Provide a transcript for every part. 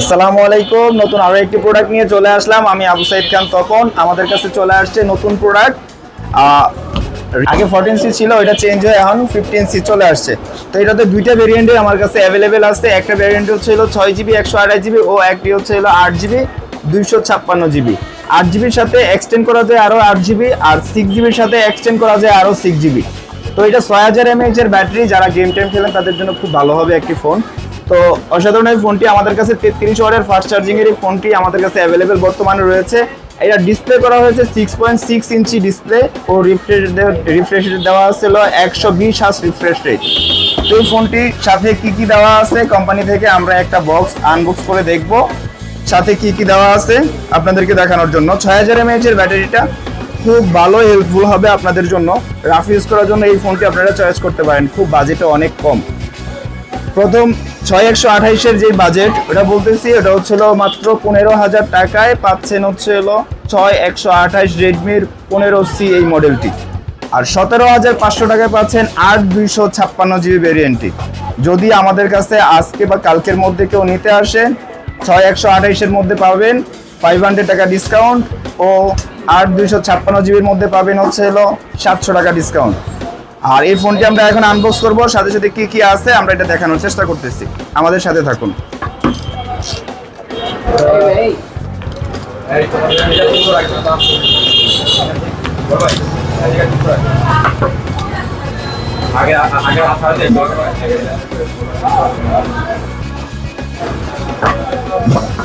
আসসালামু আলাইকুম। নতুন আরও একটি প্রোডাক্ট নিয়ে চলে আসলাম। আমি আবু সাইদ খান তখন আমাদের কাছে চলে আসছে নতুন প্রোডাক্ট আগে ফোরটিন সি ছিল, ওইটা চেঞ্জ হয়ে এখন ফিফটিন সি চলে আসছে। তো এটাতে দুইটা ভেরিয়েন্টে আমার কাছে অ্যাভেলেবেল আছে একটা ভেরিয়েন্ট হচ্ছে হলো ছয় জিবি একশো আঠাশ জিবি ও একটি হচ্ছে হলো আট জিবি দুইশো ছাপ্পান্ন জিবি আট জিবির সাথে এক্সটেন্ড করা যায় আরও আট জিবি আর সিক্স জিবির সাথে এক্সটেন্ড করা যায় আরও সিক্স জিবি তো এটা ছয় হাজার এমএএইচ এর ব্যাটারি যারা গেম টেম খেলেন, তাদের জন্য খুব ভালো হবে একটি ফোন তো অসাধারণ এই ফোনটি আমাদের কাছে তেত্রিশ ওয়ারের ফাস্ট চার্জিংয়ের এই ফোনটি আমাদের কাছে অ্যাভেলেবেল বর্তমানে রয়েছে। এটা ডিসপ্লে করা হয়েছে six point six inch display ও রিফ্রেশ রিফ্রেশ দেওয়া ছিল একশো বিশ হাস রিফ্রেশ রেট তো এই ফোনটির সাথে কি কি দেওয়া আছে? কোম্পানি থেকে আমরা একটা বক্স আনবক্স করে দেখব। সাথে কি কি দেওয়া আছে আপনাদেরকে দেখানোর জন্য। ছয় হাজার এমএএইচ এর ব্যাটারিটা খুব ভালো হেল্পফুল হবে আপনাদের জন্য। রাফ ইউজ করার জন্য এই ফোনটি আপনারা চয়েস করতে পারেন। খুব বাজেটও অনেক কম। প্রথম ছয় একশো আঠাইশের যে বাজেট ওটা বলতেছি, ওটা হচ্ছিল মাত্র পনেরো হাজার টাকায় পাচ্ছেন হচ্ছে হলো ছয় একশো আঠাইশ রেডমির পনেরো সি এই মডেলটি আর সতেরো হাজার পাঁচশো টাকায় পাচ্ছেন আট দুইশো ছাপ্পান্ন জিবি ভেরিয়েন্টটি যদি আমাদের কাছে আজকে বা কালকের মধ্যে কেউ নিতে আসেন ছয় একশো আঠাইশের মধ্যে পাবেন ফাইভ হান্ড্রেড টাকা ডিসকাউন্ট ও আট দুইশো ছাপ্পান্ন জিবির মধ্যে পাবেন হচ্ছে হলো সাতশো টাকা ডিসকাউন্ট আর এই ফোনটি আমরা এখন আনবক্স করব। সাথে সাথে কি কি আছে আমরা এটা দেখানোর চেষ্টা করতেছি। আমাদের সাথে থাকুন।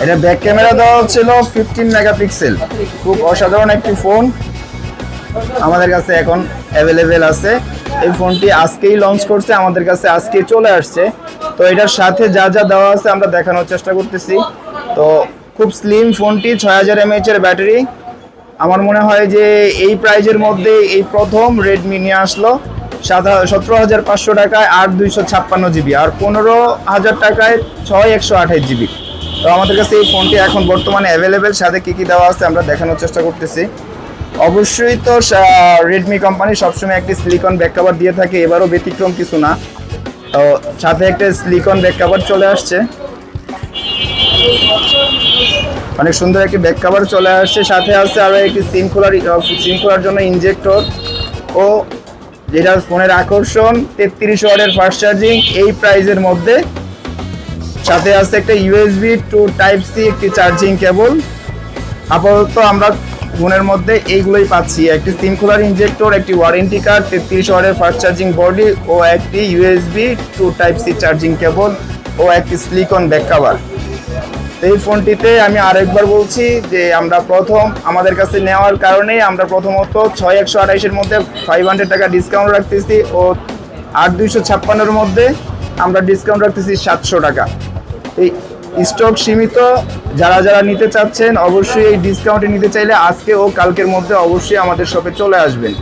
এটা ব্যাক ক্যামেরা দেওয়া হচ্ছিল ফিফটিন মেগাপিক্সেল খুব অসাধারণ একটি ফোন আমাদের কাছে এখন অ্যাভেলেবেল আছে। এই ফোনটি আজকেই লঞ্চ করছে, আমাদের কাছে আজকে চলে আসছে। তো এটার সাথে যা যা দেওয়া আছে আমরা দেখানোর চেষ্টা করতেছি। তো খুব স্লিম ফোনটি, ছয় হাজার এমএইচ এর ব্যাটারি আমার মনে হয় যে এই প্রাইজের মধ্যে এই প্রথম রেডমি নিয়ে আসলো। সতেরো হাজার পাঁচশো টাকায় আট দুইশো ছাপ্পান্ন জিবি আর পনেরো হাজার টাকায় ছয় একশো আঠাশ জিবি তো আমাদের কাছে এই ফোনটি এখন বর্তমানে অ্যাভেলেবেল সাথে কী কী দেওয়া আছে আমরা দেখানোর চেষ্টা করতেছি। অবশ্যই তো রেডমি কোম্পানি সবসময় একটি সিলিকন ব্যাক কভার দিয়ে থাকে, এবারও ব্যতিক্রম কিছু না। তো সাথে একটা সিলিকন ব্যাক কভার চলে আসছে। অনেক সুন্দর একটি ব্যাক কভার চলে আসছে, সাথে আছে আরও একটি সিম খোলার সিম খোলার জন্য ইনজেক্টর ও যেটা ফোনের আকর্ষণ, তেত্রিশ ওয়ার্ডের ফাস্ট চার্জিং এই প্রাইজের মধ্যে। সাথে আছে একটা ইউএসবি টু টাইপ সি একটি চার্জিং কেবল আপাতত আমরা ফোনের মধ্যে এইগুলোই পাচ্ছি। একটি সিম খোলার ইনজেক্টর একটি ওয়ারেন্টি কার্ড তেত্রিশ ওয়ার্ডের ফাস্ট চার্জিং বডি ও একটি USB two type C charging cable ও একটি স্লিকন ব্যাক কাভার এই ফোনটিতে আমি আরেকবার বলছি যে আমরা প্রথম আমাদের কাছে নেওয়ার কারণে আমরা প্রথমত ছয় একশো আঠাইশের মধ্যে ফাইভ হান্ড্রেড টাকা ডিসকাউন্ট রাখতেছি ও আট দুইশো ছাপ্পান্নর মধ্যে আমরা ডিসকাউন্ট রাখতেছি সাতশো টাকা। এই স্টক সীমিত, যারা যারা নিতে চাচ্ছেন অবশ্যই এই ডিসকাউন্টে নিতে চাইলে আজকে ও কালকের মধ্যে অবশ্যই আমাদের শপে চলে আসবেন।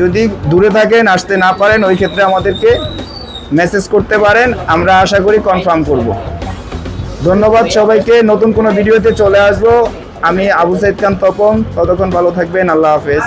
যদি দূরে থাকেন, আসতে না পারেন, ওই ক্ষেত্রে আমাদেরকে মেসেজ করতে পারেন, আমরা আশা করি কনফার্ম করব। ধন্যবাদ সবাইকে, নতুন কোনো ভিডিওতে চলে আসব। আমি আবু সাইদ খান তপন, ততক্ষণ ভালো থাকবেন, আল্লাহ হাফেজ।